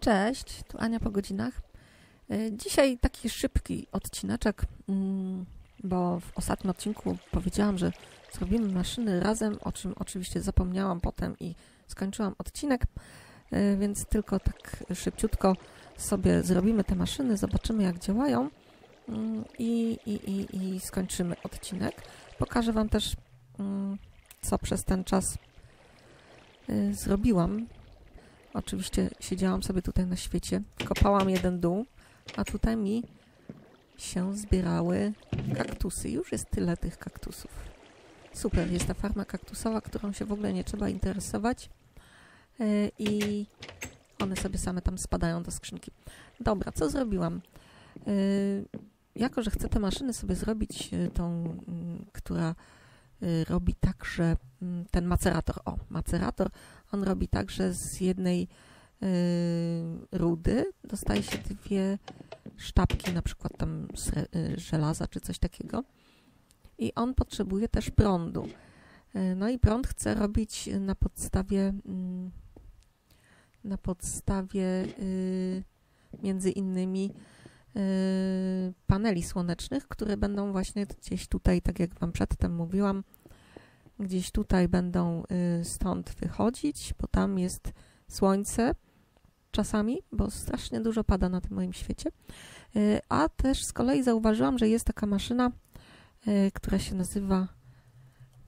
Cześć, tu Ania po godzinach. E, Dzisiaj taki szybki odcineczek, mm, bo w ostatnim odcinku powiedziałam, że zrobimy maszyny razem, o czym oczywiście zapomniałam potem i skończyłam odcinek, e, więc tylko tak szybciutko sobie zrobimy te maszyny, zobaczymy jak działają mm, i, i, i, i skończymy odcinek. Pokażę Wam też, mm, co przez ten czas e, zrobiłam. Oczywiście siedziałam sobie tutaj na świecie, kopałam jeden dół, a tutaj mi się zbierały kaktusy. Już jest tyle tych kaktusów. Super, jest ta farma kaktusowa, którą się w ogóle nie trzeba interesować e, i one sobie same tam spadają do skrzynki. Dobra, co zrobiłam? E, Jako, że chcę te maszyny sobie zrobić, e, tą, która robi tak, że ten macerator, o, macerator, on robi tak, że z jednej y, rudy dostaje się dwie sztabki, na przykład tam sre- y, żelaza czy coś takiego. I on potrzebuje też prądu. Y, No i prąd chce robić na podstawie mm, na podstawie y, między innymi paneli słonecznych, które będą właśnie gdzieś tutaj, tak jak Wam przedtem mówiłam, gdzieś tutaj będą y, stąd wychodzić, bo tam jest słońce czasami, bo strasznie dużo pada na tym moim świecie. Y, A też z kolei zauważyłam, że jest taka maszyna, y, która się nazywa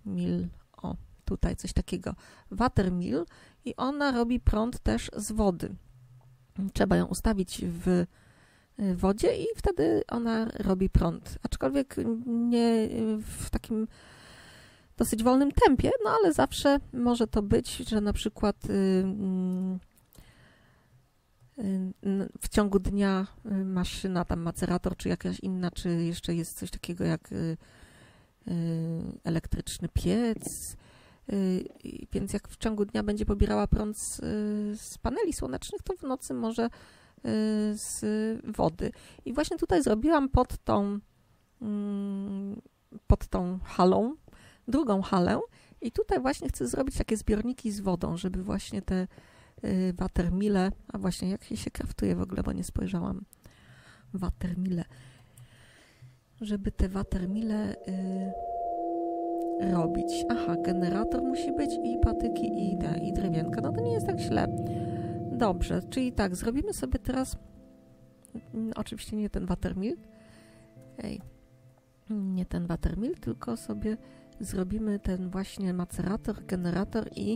Mil. O, tutaj coś takiego. Watermill i ona robi prąd też z wody. Trzeba ją ustawić w wodzie i wtedy ona robi prąd. Aczkolwiek nie w takim dosyć wolnym tempie, no ale zawsze może to być, że na przykład y, mm, y, w ciągu dnia y, maszyna, tam macerator, czy jakaś inna, czy jeszcze jest coś takiego jak elektryczny piec. Więc jak w ciągu dnia będzie pobierała prąd z, z paneli słonecznych, to w nocy może z wody. I właśnie tutaj zrobiłam pod tą, mm, pod tą halą drugą halę i tutaj właśnie chcę zrobić takie zbiorniki z wodą, żeby właśnie te y, watermile, a właśnie jak się, kraftuje w ogóle, bo nie spojrzałam, watermile, żeby te watermile y, robić. Aha, generator musi być i patyki i, te, i drewienka, no to nie jest tak źle. Dobrze, czyli tak, zrobimy sobie teraz, mm, oczywiście nie ten watermil, ej, nie ten watermil, tylko sobie zrobimy ten właśnie macerator, generator i,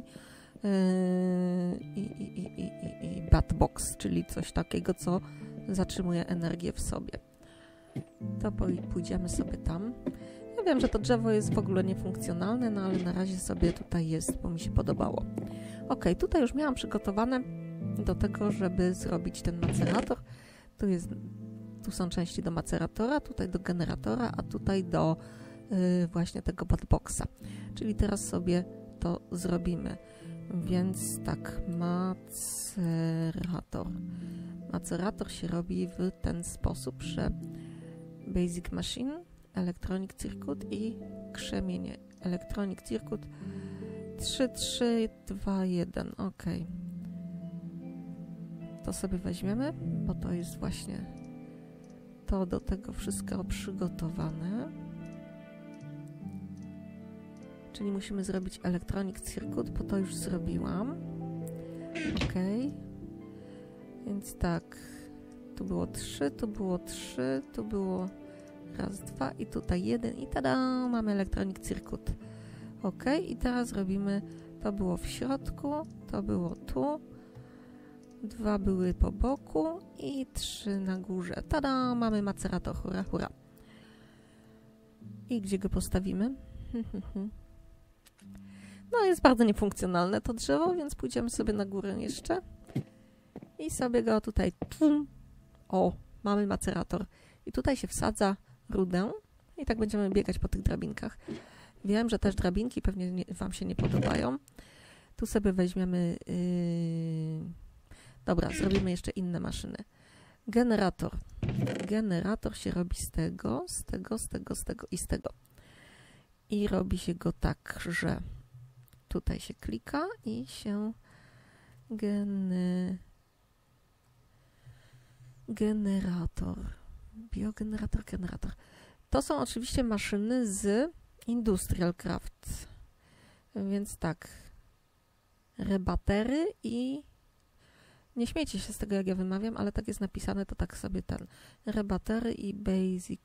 yy, i, i, i, i, batbox, czyli coś takiego, co zatrzymuje energię w sobie. To pójdziemy sobie tam. Ja wiem, że to drzewo jest w ogóle niefunkcjonalne, no ale na razie sobie tutaj jest, bo mi się podobało. Ok, tutaj już miałam przygotowane do tego, żeby zrobić ten macerator. Tu, jest, tu są części do maceratora, tutaj do generatora, a tutaj do właśnie tego batboxa. Czyli teraz sobie to zrobimy. Więc tak, macerator. Macerator się robi w ten sposób, że Basic Machine, Electronic Circuit i krzemienie. Electronic Circuit 3, 3, 2, 1. Ok. To sobie weźmiemy, bo to jest właśnie to do tego wszystko przygotowane. Czyli musimy zrobić Electronic Circuit, bo to już zrobiłam. Ok. Więc tak. Tu było 3, tu było 3, tu było raz, dwa i tutaj jeden i tada, mamy Electronic Circuit. Ok, i teraz robimy, to było w środku, to było tu, dwa były po boku i trzy na górze. Tada, mamy macerator, hura, hura. I gdzie go postawimy? No, jest bardzo niefunkcjonalne to drzewo, więc pójdziemy sobie na górę jeszcze. I sobie go tutaj. O, mamy macerator. I tutaj się wsadza rudę. I tak będziemy biegać po tych drabinkach. Wiem, że też drabinki pewnie nie, Wam się nie podobają. Tu sobie weźmiemy. Yy... Dobra, zrobimy jeszcze inne maszyny. Generator. Generator się robi z tego, z tego, z tego, z tego i z tego. I robi się go tak, że tutaj się klika i się Generator. Biogenerator, generator. To są oczywiście maszyny z Industrial Craft. Więc tak. Rebatery i nie śmiejcie się z tego, jak ja wymawiam, ale tak jest napisane, to tak sobie ten. Rebatery i Basic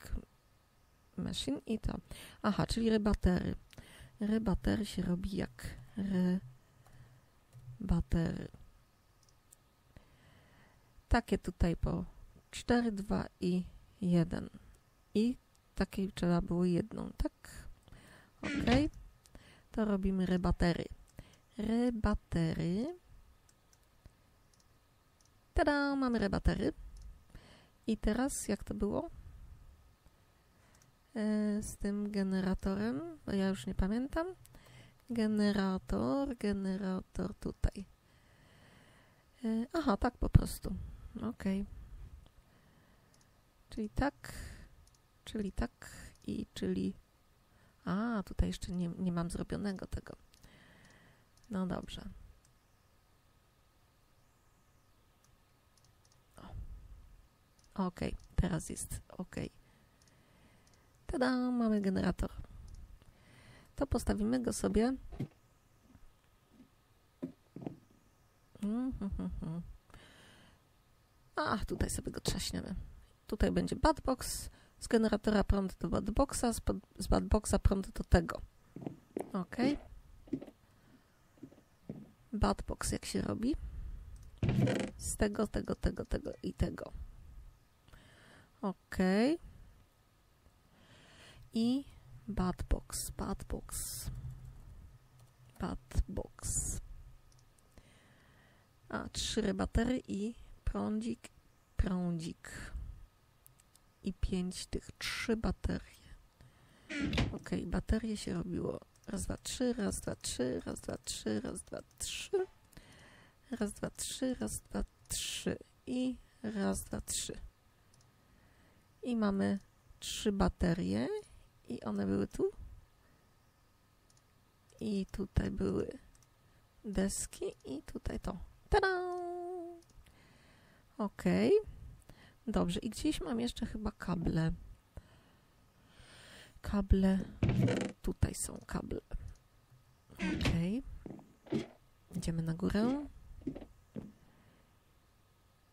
Machine i to. Aha, czyli rebatery. Rebatery się robi jak rebatery. Takie tutaj po 4, 2 i 1. I takiej trzeba było jedną, tak? Ok. To robimy rebatery. Rebatery. Tada, mamy rebatery. I teraz jak to było? E, z tym generatorem, ja już nie pamiętam. Generator, generator tutaj. E, aha, tak po prostu. Ok. Czyli tak, czyli tak i czyli... A, tutaj jeszcze nie, nie mam zrobionego tego. No dobrze. Ok, teraz jest ok. Tada, mamy generator. To postawimy go sobie. A, tutaj sobie go trzaśniemy. Tutaj będzie badbox, z generatora prąd do badboxa, z, badboxa prąd do tego. Ok. Badbox jak się robi? Z tego, tego, tego, tego i tego. Ok. I badbox, badbox, badbox. A, trzy baterie i prądzik, prądzik. I pięć tych, trzy baterie. Ok, baterie się robiło raz, dwa, trzy, raz, dwa, trzy, raz, dwa, trzy, raz, dwa, trzy. Raz, dwa, trzy, raz, dwa, trzy. I raz, dwa, trzy. I mamy trzy baterie i one były tu. I tutaj były deski i tutaj to. Tada! Ok. Dobrze. I gdzieś mam jeszcze chyba kable. Kable. Tutaj są kable. Ok. Idziemy na górę.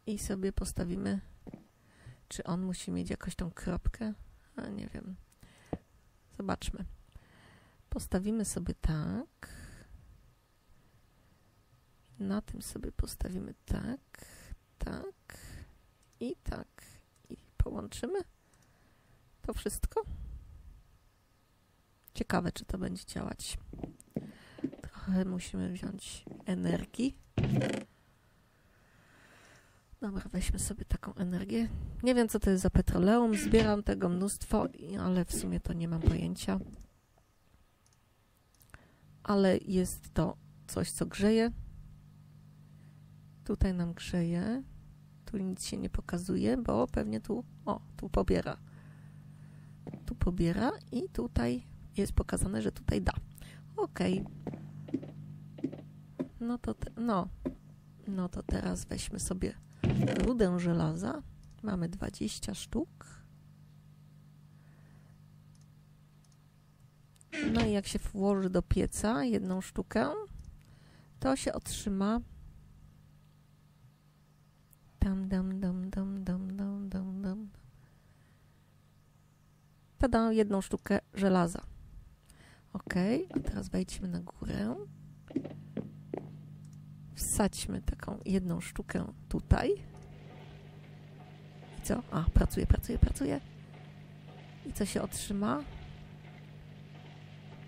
I sobie postawimy czy on musi mieć jakoś tą kropkę? A nie wiem. Zobaczmy. Postawimy sobie tak. Na tym sobie postawimy tak, tak i tak. I połączymy to wszystko. Ciekawe, czy to będzie działać. Trochę musimy wziąć energii. Dobra, weźmy sobie taką energię. Nie wiem, co to jest za petroleum. Zbieram tego mnóstwo, ale w sumie to nie mam pojęcia. Ale jest to coś, co grzeje. Tutaj nam grzeje. Tu nic się nie pokazuje, bo pewnie tu, o, tu pobiera. Tu pobiera i tutaj jest pokazane, że tutaj da. Ok. No to, te, no, no to teraz weźmy sobie rudę żelaza. Mamy 20 sztuk. No i jak się włoży do pieca jedną sztukę, to się otrzyma dam, dam, dam, dam, dam, dam, dam, dam. To jedną sztukę żelaza. Ok, a teraz wejdźmy na górę wsadźmy taką jedną sztukę tutaj. I co? A, pracuje, pracuje, pracuje. I co się otrzyma?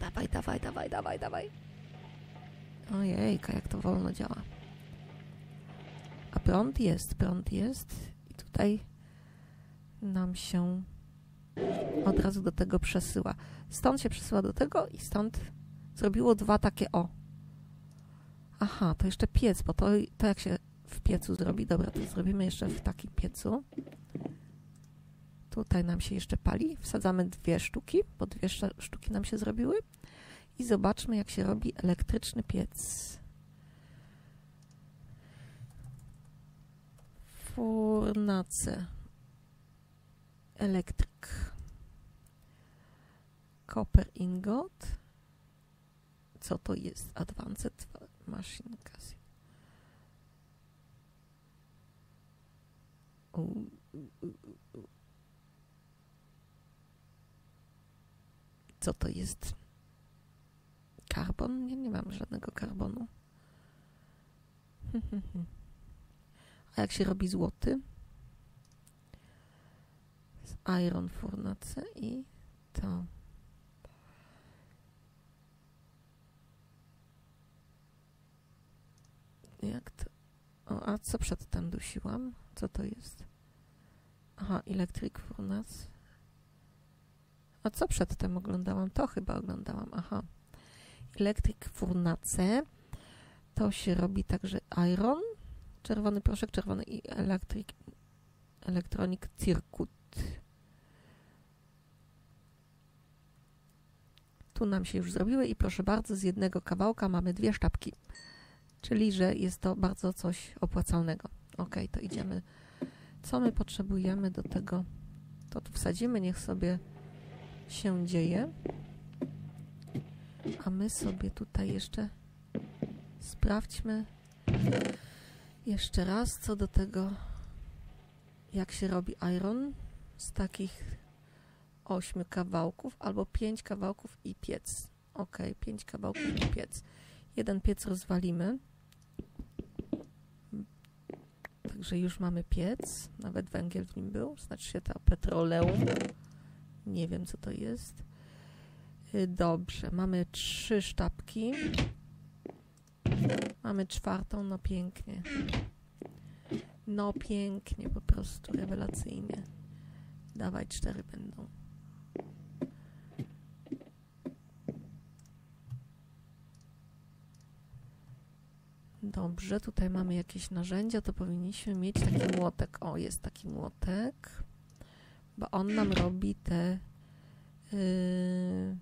Dawaj, dawaj, dawaj, dawaj, dawaj. Ojejka, jak to wolno działa. A prąd jest, prąd jest. I tutaj nam się od razu do tego przesyła. Stąd się przesyła do tego i stąd zrobiło dwa takie o. Aha, to jeszcze piec, bo to, to jak się w piecu zrobi. Dobra, to zrobimy jeszcze w takim piecu. Tutaj nam się jeszcze pali. Wsadzamy dwie sztuki, bo dwie sztuki nam się zrobiły. I zobaczmy, jak się robi elektryczny piec. Furnace. Elektryk. Copper ingot. Co to jest? Advanced Machine. Co to jest? Karbon? Nie, nie mam żadnego karbonu. A jak się robi złoty? Z iron furnace i to. Jak to? O, a co przedtem dusiłam? Co to jest? Aha, electric furnace. A co przedtem oglądałam? To chyba oglądałam. Aha. Electric furnace. To się robi także iron, czerwony proszek, czerwony i electric, electronic circuit. Tu nam się już zrobiły i proszę bardzo, z jednego kawałka mamy dwie sztabki. Czyli, że jest to bardzo coś opłacalnego. Ok, to idziemy. Co my potrzebujemy do tego? To tu wsadzimy, niech sobie się dzieje. A my sobie tutaj jeszcze sprawdźmy jeszcze raz co do tego, jak się robi iron z takich ośmiu kawałków albo pięć kawałków i piec. Ok, pięć kawałków i piec. Jeden piec rozwalimy. Także już mamy piec, nawet węgiel w nim był, znaczy się to petroleum. Nie wiem, co to jest. Y, Dobrze, mamy trzy sztabki. Mamy czwartą, no pięknie. No pięknie, po prostu rewelacyjnie. Dawaj, cztery będą. Dobrze, tutaj mamy jakieś narzędzia, to powinniśmy mieć taki młotek. O, jest taki młotek, bo on nam robi te yy,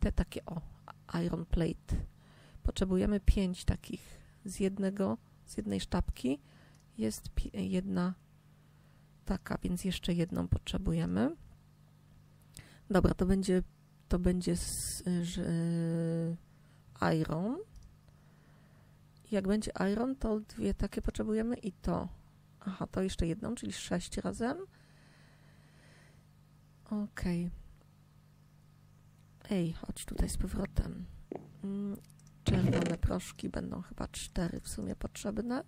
te takie, o, iron plate. Potrzebujemy pięć takich z jednego, z jednej sztabki. Jest jedna taka, więc jeszcze jedną potrzebujemy. Dobra, to będzie, to będzie z, że, iron. Jak będzie iron, to dwie takie potrzebujemy i to. Aha, to jeszcze jedną, czyli sześć razem. Okej. Ej, chodź tutaj z powrotem. Mm, Czerwone proszki będą chyba cztery w sumie potrzebne.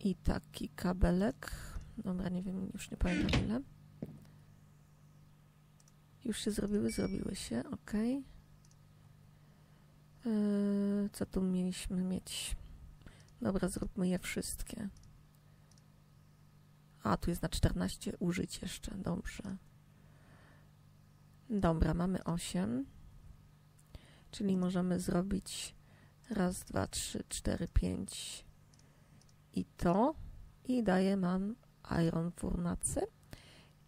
I taki kabelek. Dobra, nie wiem, już nie pamiętam ile. Już się zrobiły? Zrobiły się, ok. Yy, co tu mieliśmy mieć? Dobra, zróbmy je wszystkie. A, tu jest na 14 użyć jeszcze, dobrze. Dobra, mamy 8. Czyli możemy zrobić raz, dwa, trzy, cztery, pięć i to. I daje nam iron furnace.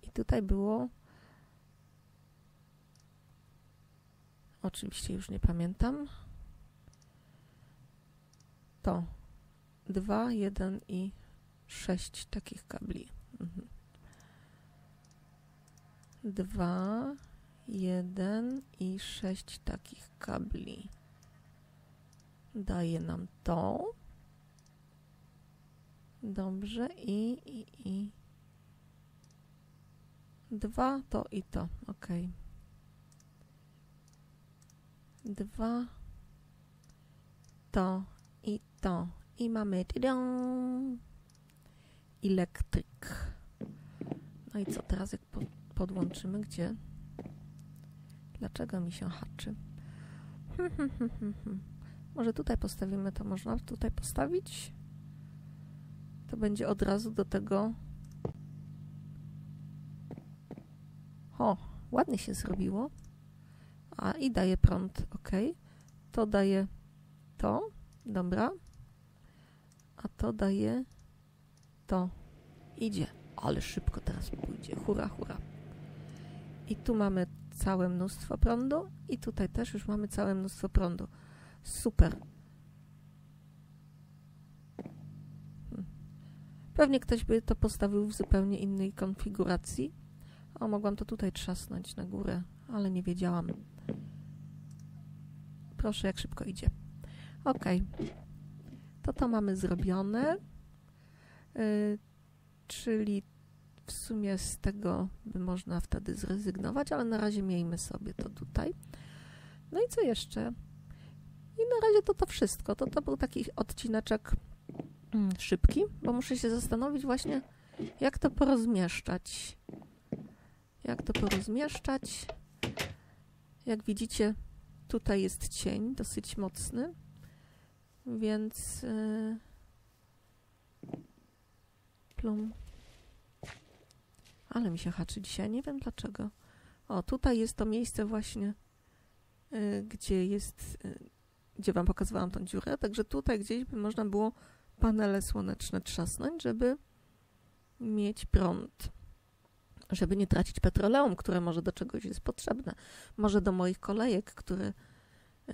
I tutaj było oczywiście już nie pamiętam. To 2, 1 i 6 takich kabli. Mhm. 2, 1 i 6 takich kabli. Daje nam to. Dobrze. I, i, i. Dwa to i to. Ok. Dwa to i to. I mamy elektryk. No i co teraz jak po, podłączymy? Gdzie? Dlaczego mi się haczy? Może tutaj postawimy to. Można tutaj postawić? To będzie od razu do tego. O, ładnie się zrobiło. A i daje prąd. Ok. To daje to. Dobra. A to daje to. Idzie. Ale szybko teraz pójdzie. Hura, hura. I tu mamy całe mnóstwo prądu i tutaj też już mamy całe mnóstwo prądu. Super. Hmm. Pewnie ktoś by to postawił w zupełnie innej konfiguracji. O, mogłam to tutaj trzasnąć na górę, ale nie wiedziałam. Proszę, jak szybko idzie. Ok. To to mamy zrobione. Yy, czyli w sumie z tego by można wtedy zrezygnować, ale na razie miejmy sobie to tutaj. No i co jeszcze? I na razie to to wszystko. To to był taki odcineczek mm, szybki, bo muszę się zastanowić właśnie, jak to porozmieszczać. Jak to porozmieszczać? Jak widzicie, tutaj jest cień dosyć mocny, więc yy, plum. Ale mi się haczy dzisiaj, nie wiem dlaczego. O, tutaj jest to miejsce właśnie, yy, gdzie jest, yy, gdzie wam pokazywałam tą dziurę, także tutaj gdzieś by można było panele słoneczne trzasnąć, żeby mieć prąd żeby nie tracić petroleum, które może do czegoś jest potrzebne, może do moich kolejek, które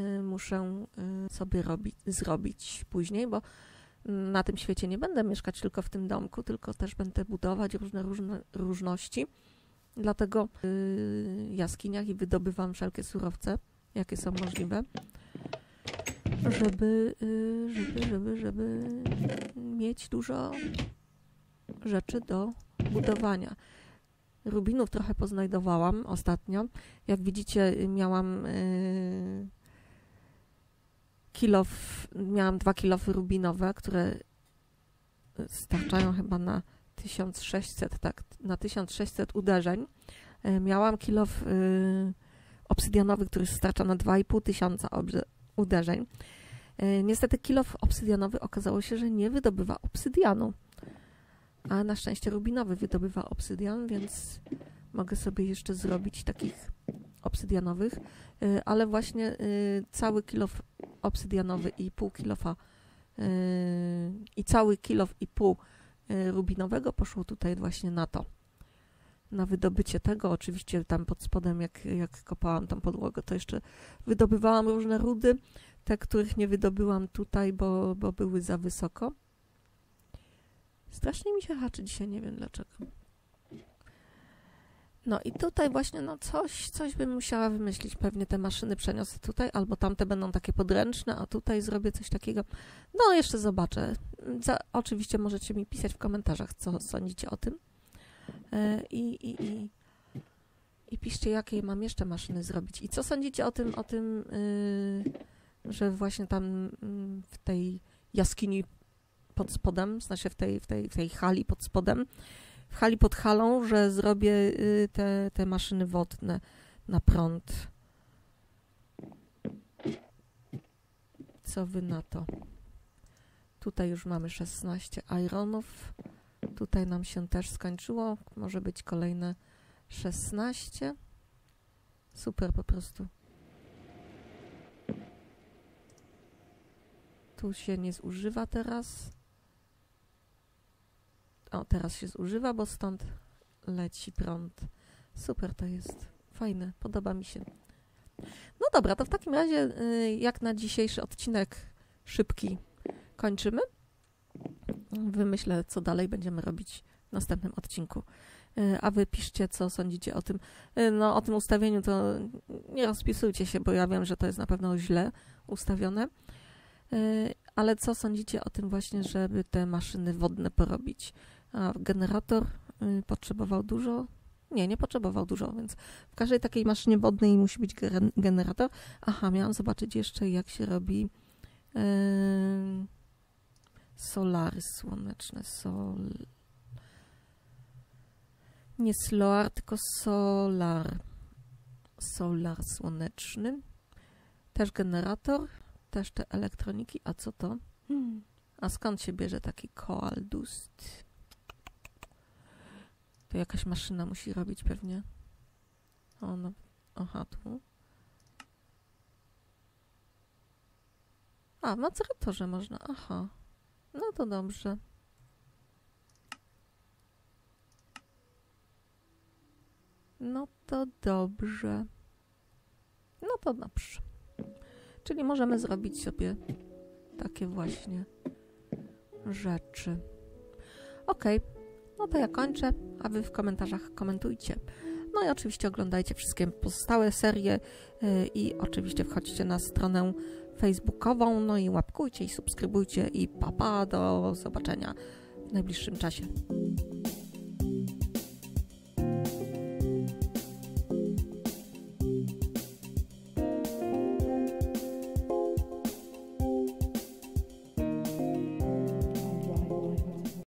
y, muszę y, sobie robić, zrobić później, bo na tym świecie nie będę mieszkać tylko w tym domku, tylko też będę budować różne, różne różności. Dlatego w y, jaskiniach i wydobywam wszelkie surowce, jakie są możliwe, żeby, żeby, żeby, żeby mieć dużo rzeczy do budowania. Rubinów trochę poznajdowałam ostatnio. Jak widzicie, miałam yy, kilof, miałam dwa kilofy rubinowe, które starczają chyba na 1600, tak, na 1600 uderzeń. Yy, miałam kilof yy, obsydianowy, który starcza na 2500 uderzeń. Niestety kilof obsydianowy okazało się, że nie wydobywa obsydianu a na szczęście rubinowy wydobywa obsydian, więc mogę sobie jeszcze zrobić takich obsydianowych, y, ale właśnie y, cały kilof obsydianowy i pół kilofa y, i cały kilof i pół rubinowego poszło tutaj właśnie na to. Na wydobycie tego, oczywiście tam pod spodem, jak, jak kopałam tą podłogę, to jeszcze wydobywałam różne rudy, te, których nie wydobyłam tutaj, bo, bo były za wysoko. Strasznie mi się haczy dzisiaj, nie wiem dlaczego. No i tutaj właśnie, no coś, coś bym musiała wymyślić. Pewnie te maszyny przeniosę tutaj, albo tamte będą takie podręczne, a tutaj zrobię coś takiego. No, jeszcze zobaczę. Za, oczywiście możecie mi pisać w komentarzach, co sądzicie o tym. E, I, i, i, i piszcie, jakie mam jeszcze maszyny zrobić. I co sądzicie o tym, o tym, yy, że właśnie tam yy, w tej jaskini pod spodem, znaczy w tej, w tej, w tej hali pod spodem, w hali pod halą, że zrobię y, te, te maszyny wodne na prąd. Co wy na to? Tutaj już mamy 16 ironów. Tutaj nam się też skończyło. Może być kolejne 16. Super po prostu. Tu się nie zużywa teraz. O, teraz się zużywa, bo stąd leci prąd. Super to jest. Fajne, podoba mi się. No dobra, to w takim razie, y, jak na dzisiejszy odcinek szybki kończymy. Wymyślę, co dalej będziemy robić w następnym odcinku. Y, a wy piszcie, co sądzicie o tym. Y, no, o tym ustawieniu to nie rozpisujcie się, bo ja wiem, że to jest na pewno źle ustawione. Ale co sądzicie o tym właśnie, żeby te maszyny wodne porobić? A generator y, potrzebował dużo? Nie, nie potrzebował dużo, więc w każdej takiej maszynie wodnej musi być generator. Aha, miałam zobaczyć jeszcze, jak się robi yy, solary słoneczne. Sol... Nie solar, tylko solar. Solar słoneczny. Też generator, też te elektroniki. A co to? Hmm. A skąd się bierze taki coal dust? To jakaś maszyna musi robić pewnie. O, no. Aha, tu. A, w maceratorze można. Aha. No to dobrze. No to dobrze. No to dobrze. Czyli możemy zrobić sobie takie właśnie rzeczy. Ok, no to ja kończę, a wy w komentarzach komentujcie. No i oczywiście oglądajcie wszystkie pozostałe serie yy, i oczywiście wchodźcie na stronę facebookową, no i łapkujcie i subskrybujcie i papa, do zobaczenia w najbliższym czasie.